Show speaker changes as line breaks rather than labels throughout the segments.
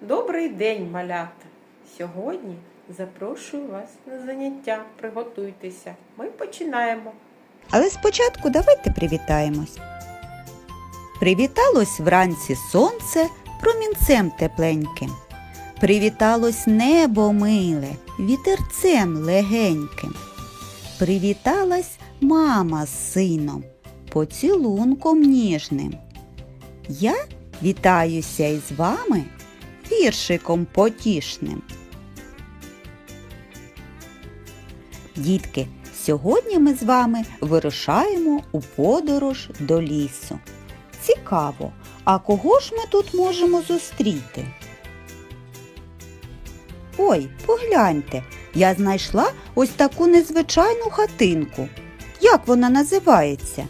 Добрий день, малята! Сьогодні запрошую вас на заняття. Приготуйтеся. Ми починаємо.
Але спочатку давайте привітаємось. Привіталось вранці сонце промінцем тепленьким. Привіталось небо миле, вітерцем легеньким. Привіталась мама з сином, поцілунком ніжним. Я вітаюся із вами віршиком потішним. Дітки, сьогодні ми з вами вирушаємо у подорож до лісу. Цікаво, а кого ж ми тут можемо зустріти? Ой, погляньте, я знайшла ось таку незвичайну хатинку. Як вона називається?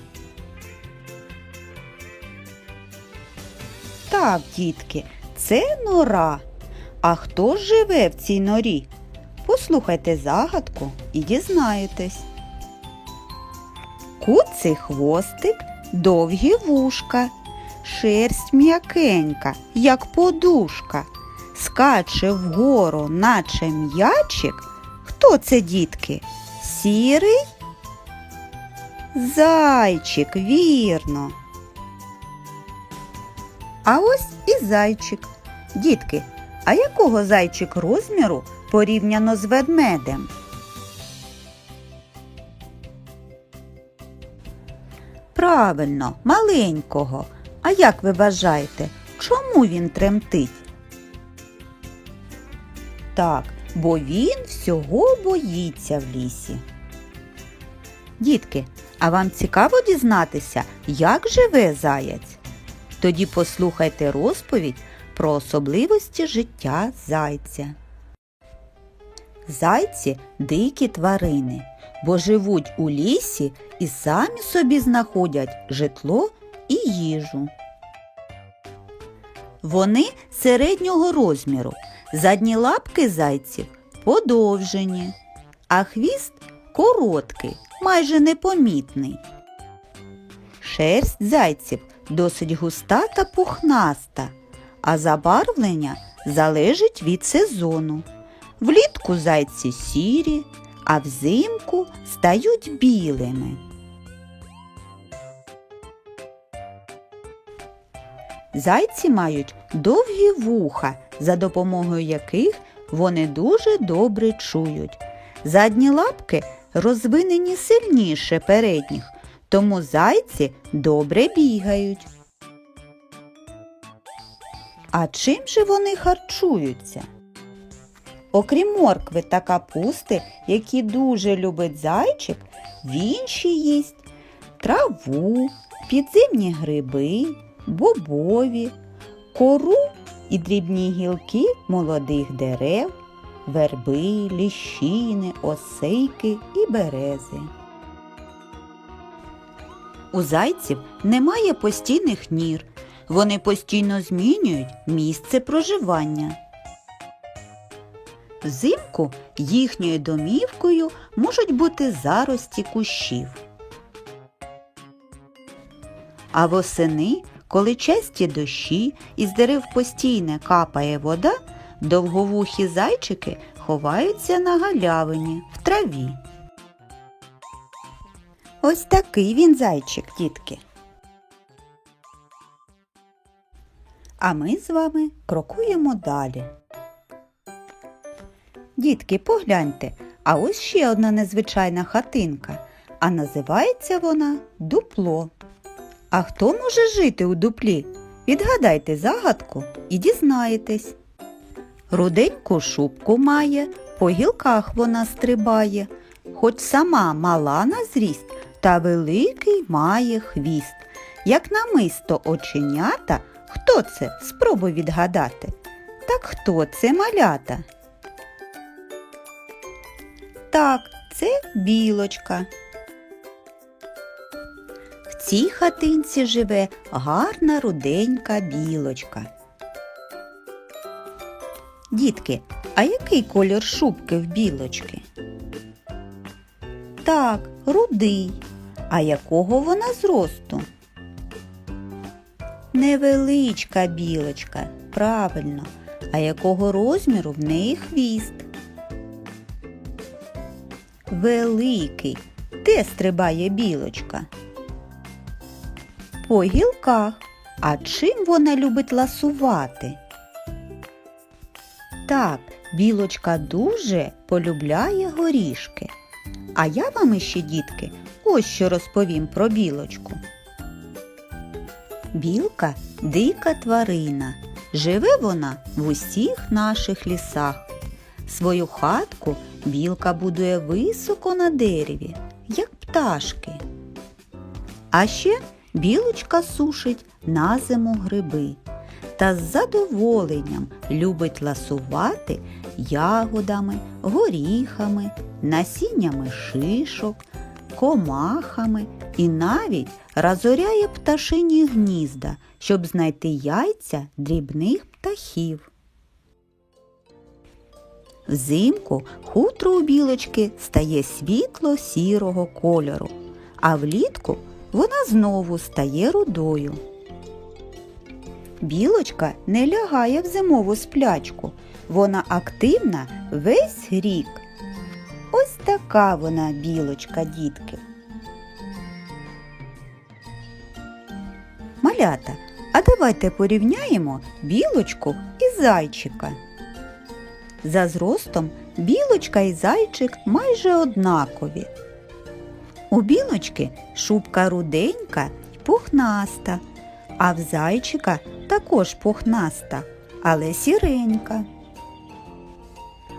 Так, дітки, це нора. А хто живе в цій норі? Послухайте загадку і дізнаєтесь. Куций хвостик, довгі вушка, шерсть м'якенька, як подушка, скаче вгору, наче м'ячик. Хто це, дітки? Сірий? Зайчик, вірно. А ось і зайчик. Дітки, а якого зайчик розміру порівняно з ведмедем? Правильно, маленького. А як ви вважаєте, чому він тремтить? Так, бо він всього боїться в лісі. Дітки, а вам цікаво дізнатися, як живе заяць? Тоді послухайте розповідь про особливості життя зайця. Зайці дикі тварини, бо живуть у лісі і самі собі знаходять житло і їжу. Вони середнього розміру. Задні лапки зайців подовжені, а хвіст короткий, майже непомітний. Шерсть зайців досить густа та пухнаста, а забарвлення залежить від сезону. Влітку зайці сірі, а взимку стають білими. Зайці мають довгі вуха, за допомогою яких вони дуже добре чують. Задні лапки розвинені сильніше передніх, тому зайці добре бігають. А чим же вони харчуються? Окрім моркви та капусти, які дуже любить зайчик, він ще їсть траву, підземні гриби, бобові, кору і дрібні гілки молодих дерев, верби, ліщини, осейки і берези. У зайців немає постійних нір. Вони постійно змінюють місце проживання. Взимку їхньою домівкою можуть бути зарості кущів. А восени, коли часті дощі і з дерев постійно капає вода, довговухі зайчики ховаються на галявині в траві. Ось такий він зайчик, дітки. А ми з вами крокуємо далі. Дітки, погляньте, а ось ще одна незвичайна хатинка, а називається вона дупло. А хто може жити у дуплі? Відгадайте загадку і дізнаєтесь. Руденьку шубку має, по гілках вона стрибає, хоч сама мала на зріст, та великий має хвіст. Як намисто оченята, хто це? Спробуй відгадати. Так хто це малята? Так, це білочка. В цій хатинці живе гарна руденька білочка. Дітки, а який колір шубки в білочки? Так, рудий. А якого вона зросту? Невеличка білочка, правильно. а якого розміру в неї хвіст? Великий. Де стрибає білочка? По гілках. А чим вона любить ласувати? Так, білочка дуже полюбляє горішки. А я вам іще, дітки, ось що розповім про білочку. Білка дика тварина. Живе вона в усіх наших лісах. Свою хатку білка будує високо на дереві, як пташки. А ще білочка сушить на зиму гриби та з задоволенням любить ласувати ягодами, горіхами, насіннями шишок, комахами і навіть розоряє пташині гнізда, щоб знайти яйця дрібних птахів. Взимку хутро у білочки стає світло сірого кольору, а влітку вона знову стає рудою. Білочка не лягає в зимову сплячку, вона активна весь рік. Ось така вона білочка, дітки. Малята, а давайте порівняємо білочку і зайчика. За зростом білочка і зайчик майже однакові. У білочки шубка руденька й пухнаста, а в зайчика також пухнаста, але сіренька.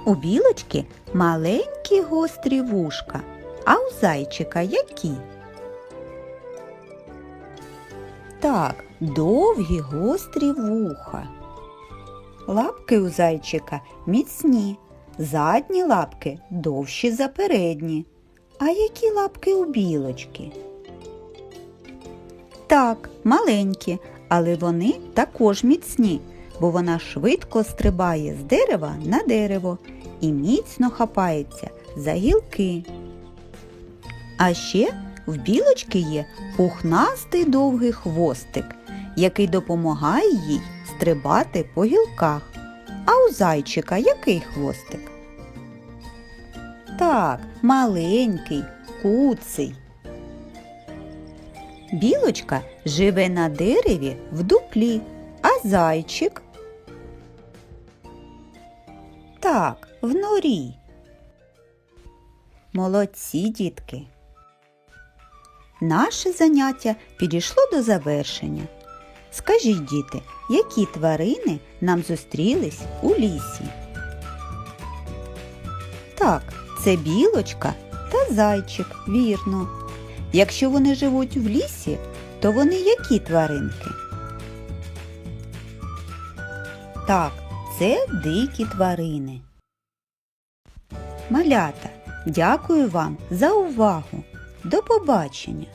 У білочки маленькі гострі вушка, а у зайчика які? Так, довгі гострі вуха. Лапки у зайчика міцні, задні лапки довші за передні. А які лапки у білочки? Так, маленькі, але вони також міцні, бо вона швидко стрибає з дерева на дерево і міцно хапається за гілки. А ще в білочки є пухнастий довгий хвостик, який допомагає їй стрибати по гілках. А у зайчика який хвостик? Так, маленький, куций. Білочка живе на дереві в дуплі, а зайчик так, в норі. Молодці, дітки. Наше заняття підійшло до завершення. Скажіть, діти, які тварини нам зустрілись у лісі? Так, це білочка та зайчик, вірно. Якщо вони живуть в лісі, то вони які тваринки? Так, це дикі тварини. Малята, дякую вам за увагу. До побачення!